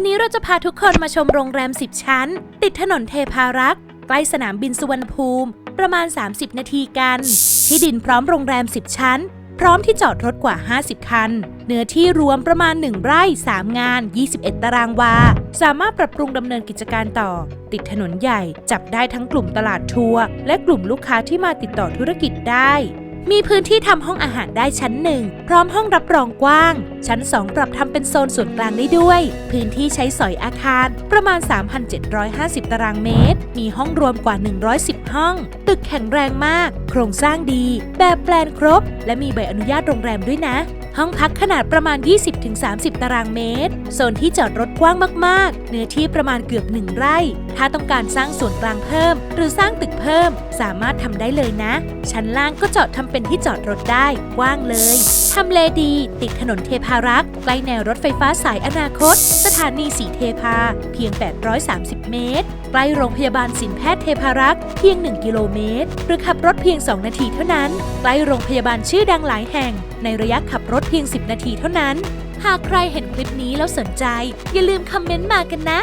วันนี้เราจะพาทุกคนมาชมโรงแรม 10 ชั้น ติดถนนเทพารักษ์ ใกล้สนามบินสุวรรณภูมิ ประมาณ 30 นาทีกัน ที่ดินพร้อมโรงแรม 10 ชั้น พร้อมที่จอดรถกว่า 50 คัน เนื้อที่รวมประมาณ 1 ไร่ 3 งาน 21 ตารางวา สามารถปรับปรุงดำเนินกิจการต่อ ติดถนนใหญ่ จับได้ทั้งกลุ่มตลาดทัวร์และกลุ่มลูกค้าที่มาติดต่อธุรกิจได้ มีพื้นที่ทำห้องอาหารได้ชั้นหนึ่งพร้อมห้องรับรองกว้าง ชั้น 2 ปรับทำเป็นโซนส่วนกลางได้ด้วย พื้นที่ใช้สอยอาคารประมาณ 3,750 ตารางเมตร มีห้องรวมกว่า 110 ห้อง ตึกแข็งแรงมาก โครงสร้างดี แบบแปลนครบ และมีใบอนุญาตโรงแรมด้วยนะ ห้องพักขนาดประมาณ 20-30 ตารางเมตร โซนที่จอดรถกว้างมากๆ เนื้อที่ประมาณเกือบ1ไร่ ถ้าต้องการสร้างส่วนกลางเพิ่ม หรือสร้างตึกเพิ่ม สามารถทำได้เลยนะ ชั้นล่างก็จอดทำเป็นที่จอดรถได้กว้างเลยทำเลดี ติดถนนเทพารักษ์ใกล้แนวรถไฟฟ้าสายอนาคต สถานีสีเทพา เพียง 830 เมตร ใกล้โรงพยาบาลสินแพทย์เทพารักษ์เพียง 1 กิโลเมตร หรือขับรถเพียง 2 นาทีเท่านั้น ใกล้โรงพยาบาลชื่อดังหลายแห่ง ในระยะขับรถเพียง 10 นาทีเท่านั้น หากใครเห็นคลิปนี้แล้วสนใจ อย่าลืมคอมเมนต์มากันนะ